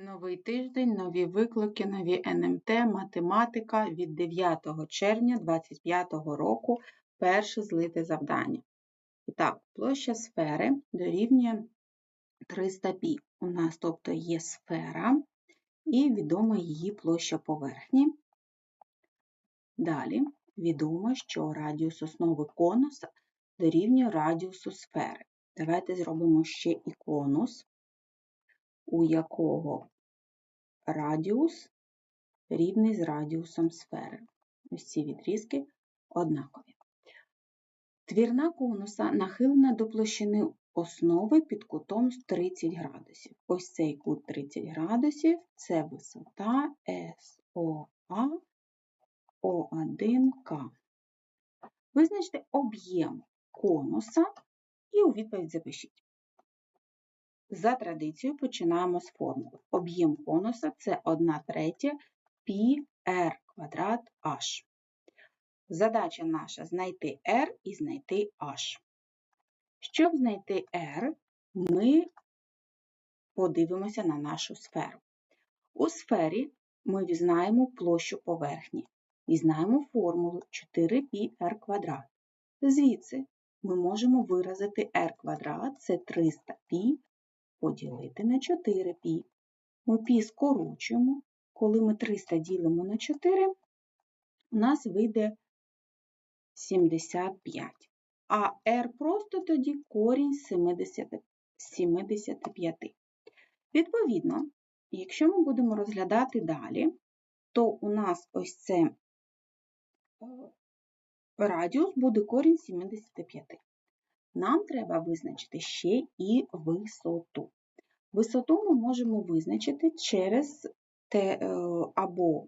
Новий тиждень, нові виклики, нові НМТ, математика від 9 червня 2025 року. Перше злите завдання. І так, площа сфери дорівнює 300 π. У нас, тобто, є сфера і відома її площа поверхні. Далі відомо, що радіус основи конуса дорівнює радіусу сфери. Давайте зробимо ще і конус у якого радіус рівний з радіусом сфери. Ось ці відрізки однакові. Твірна конуса нахилена до площини основи під кутом 30 градусів. Ось цей кут 30 градусів це висота СОА О1К. Визначте об'єм конуса і у відповідь запишіть. За традицією починаємо з формули. Об'єм конуса це 1 третя πr квадрат h. Задача наша знайти r і знайти h. Щоб знайти r, ми подивимося на нашу сферу. У сфері ми знаємо площу поверхні і знаємо формулу 4πr квадрат. Звідси ми можемо виразити r квадрат це 300π поділити на 4π. Ми π скорочуємо. Коли ми 300 ділимо на 4, у нас вийде 75. А r просто тоді корінь 70, 75. Відповідно, якщо ми будемо розглядати далі, то у нас ось це е, радіус буде корінь 75 нам треба визначити ще і висоту. Висоту ми можемо визначити через те, е, або,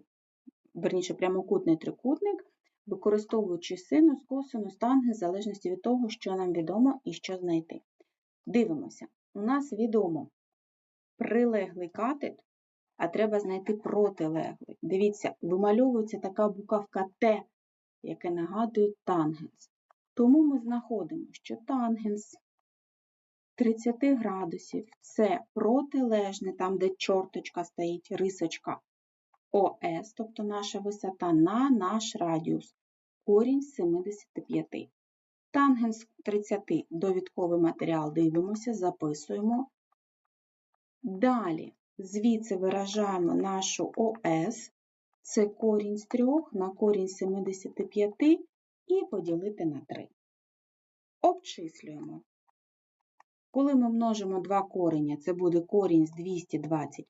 верніше, прямокутний трикутник, використовуючи синус, косинус, танги, в залежності від того, що нам відомо і що знайти. Дивимося, у нас відомо прилеглий катет, а треба знайти протилеглий. Дивіться, вимальовується така буковка Т, яке нагадує тангенс. Тому ми знаходимо, що тангенс 30 градусів це протилежне, там, де чорточка стоїть, рисочка ОС, тобто наша висота, на наш радіус, корінь 75. Тангенс 30 довідковий матеріал дивимося, записуємо. Далі, звідси виражаємо нашу ОС, це корінь з 3 на корінь 75 і поділити на 3. Обчислюємо. Коли ми множимо два корення, це буде корінь з 220